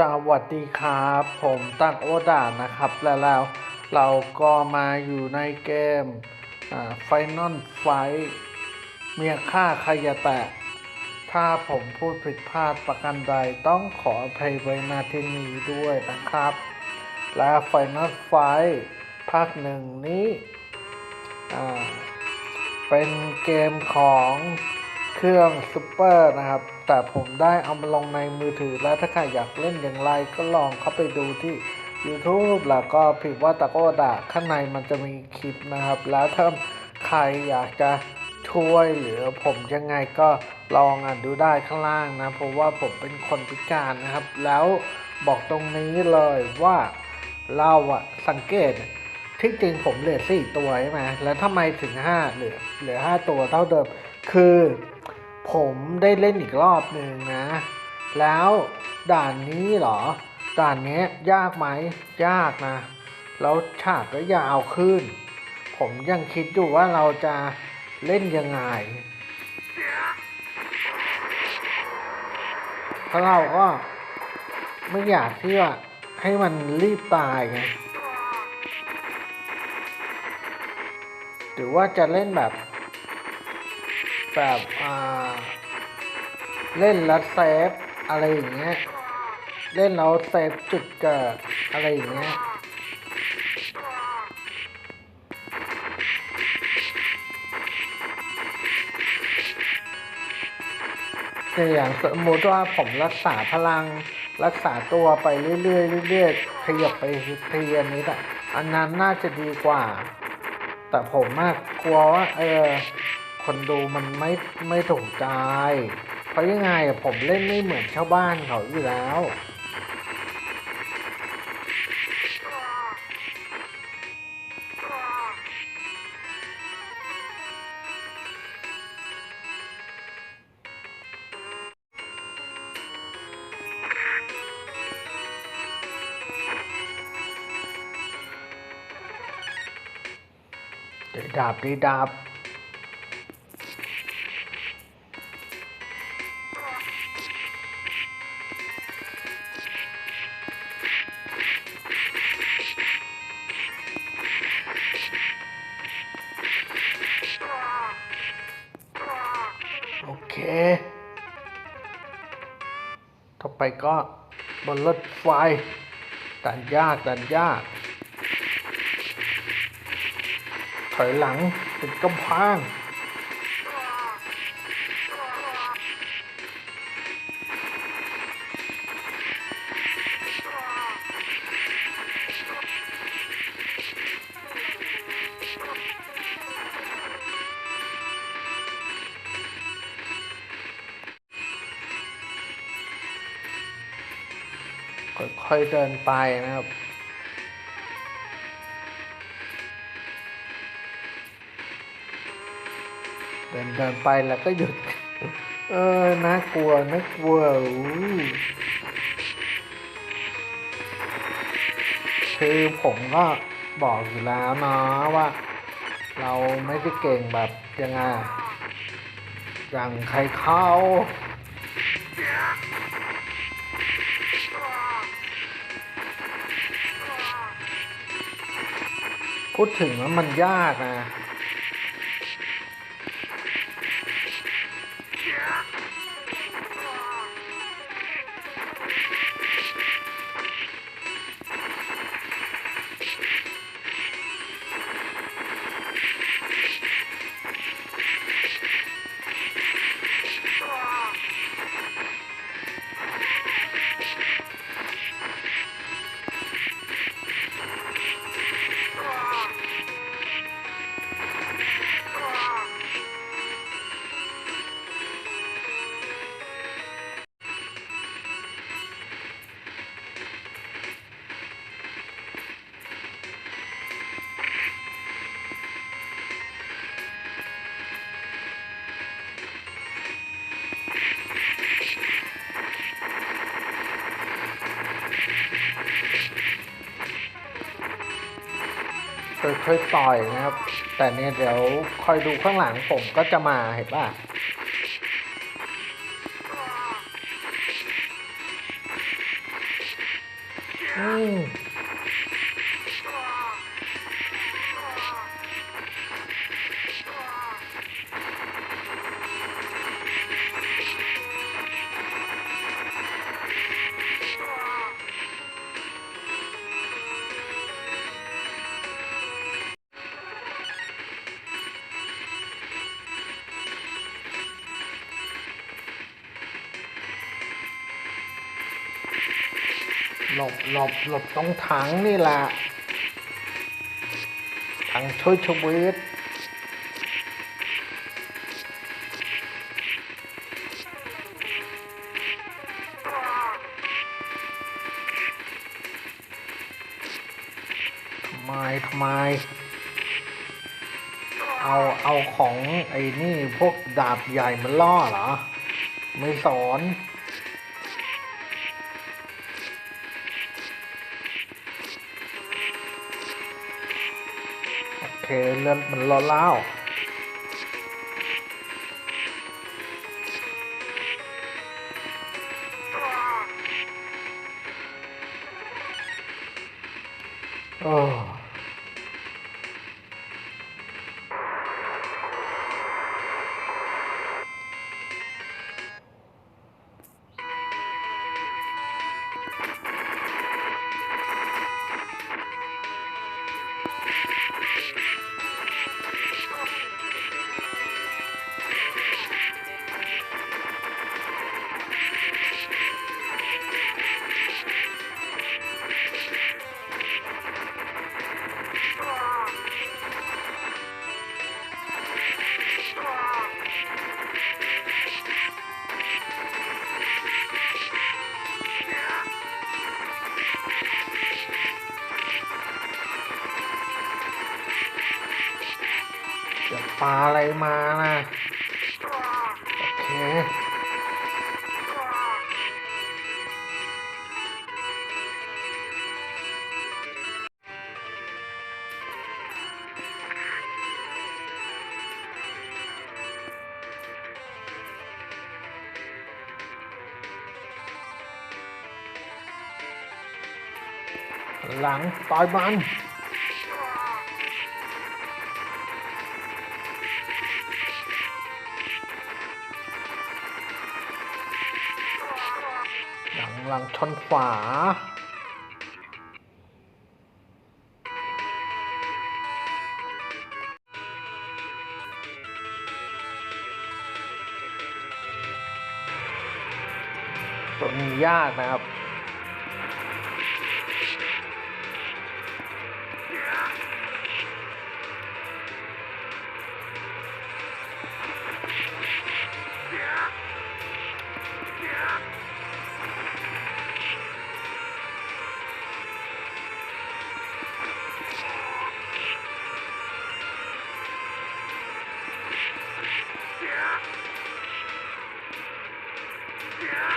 สวัสดีครับ ผมตันโอดานะครับ แล้วแล้วเราก็มาอยู่ในเกมไฟนอลไฟเมียฆ่าใครอย่าแตะ ถ้าผมพูดผิดพลาดประกันใดต้องขออภัยไว้ณที่นี้ด้วยนะครับ และไฟนอลไฟภาคหนึ่งนี้ เป็นเกมของ รื่องซูเปอร์นะครับ แต่ผมได้เอามาลงในมือถือ แล้วถ้าใครอยากเล่นอย่างไรก็ลองเข้าไปดูที่ YouTube แล้วก็พิมพ์ว่าตะโกดะข้างในมันจะมีคลิปนะครับ แล้วถ้าใครอยากจะช่วยเหลือผมยังไงก็ลองอ่านดูได้ข้างล่างนะ เพราะว่าผมเป็นคนพิการนะครับ แล้วบอกตรงนี้เลยว่าเราอะสังเกตที่จริงผมเหลือสี่ตัวใช่ไหมแล้วทำไมถึงห้าเหลือเหลือห้าตัวเท่าเดิม คือ ผมได้เล่นอีกรอบหนึ่งนะ แล้วด่านนี้เหรอ ด่านนี้ยยากไหม ยากนะ แล้วฉากก็ยาวขึ้น ผมยังคิดอยู่ว่าเราจะเล่นยังไงเพราะเราก็ไม่อยากที่ว่าให้มันรีบตายไงหรือว่าจะเล่นแบบ แบบอ่าเล่นแล้วเซฟอะไรอย่างเงี้ย เล่นแล้วเซฟจุดเกิดอะไรอย่างเงี้ยแต่อย่างสมมติว่าผมรักษาพลังรักษาตัวไปเรื่อยๆเรื่อยๆขยับไปทีละนิดอะอันนั้นน่าจะดีกว่า แต่ผมมากกลัวว่าเออ คนดูมันไม่ไม่ถูกใจเพราะยังไงผมเล่นไม่เหมือนชาวบ้านเขาอยู่แล้ว ดีดาบดีดาบ ต่อไปก็บนรถไฟดันยากดันยากถอยหลังเป็นกำแพง ค่อยเดินไปนะครับเดินเดินไปแล้วก็หยุด เออ น่ากลัว น่ากลัวอู้คือผมก็บอกอยู่แล้วเนาะว่า เราไม่ได้เก่งแบบยังไงอย่างใครเข้า พูดถึงว่ามันยากนะ ค่อยๆต่อยนะครับ แต่เนี่ยเดี๋ยวคอยดูข้างหลังผมก็จะมาเห็นป่ะ หลบหลบหลบตรงถังนี่แหละถังช่วยชีวิตทำไมทำไม เอาเอาของไอ้นี่พวกดาบใหญ่มันล่อเหรอ ไม่สอน เคเลื่อดมันร้อนเล่าโอ้ ปลาอะไรมานะโอเคหลังต่อยมัน ลังชนฝา ตรงนี้ยากนะครับ Yeah!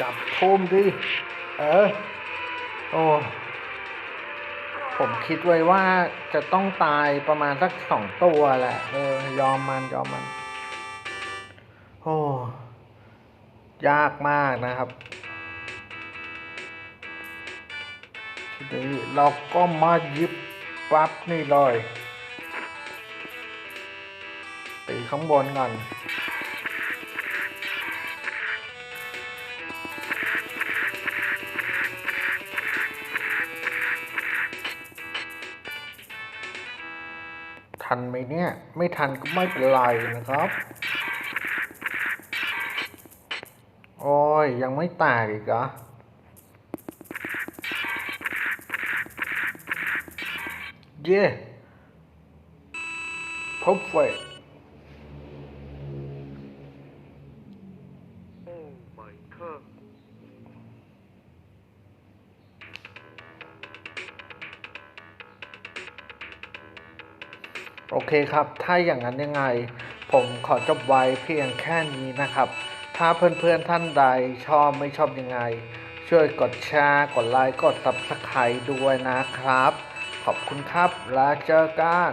จับทุ่มดิ เออ โอ้ผมคิดไว้ว่าจะต้องตายประมาณสักสองตัวแหละ เออ ยอมมัน ยอมมัน โอ้ ยากมากนะครับทีนี้เราก็มายิบปั๊บนี่เลยตีข้างบนก่อนทันไหมเนี่ย ไม่ทันก็ไม่เป็นไรนะครับ โอ้ย ยังไม่ตายอีกเหรอเย่พบเฟ Oh my god. โอเคครับ ถ้าอย่างนั้นยังไง ผมขอจบไว้เพียงแค่นี้นะครับ ถ้าเพื่อนๆท่านใดชอบไม่ชอบยังไง ช่วยกดแชร์กดไลค์กด Subscribe ด้วยนะครับ ขอบคุณครับ แล้วเจอกัน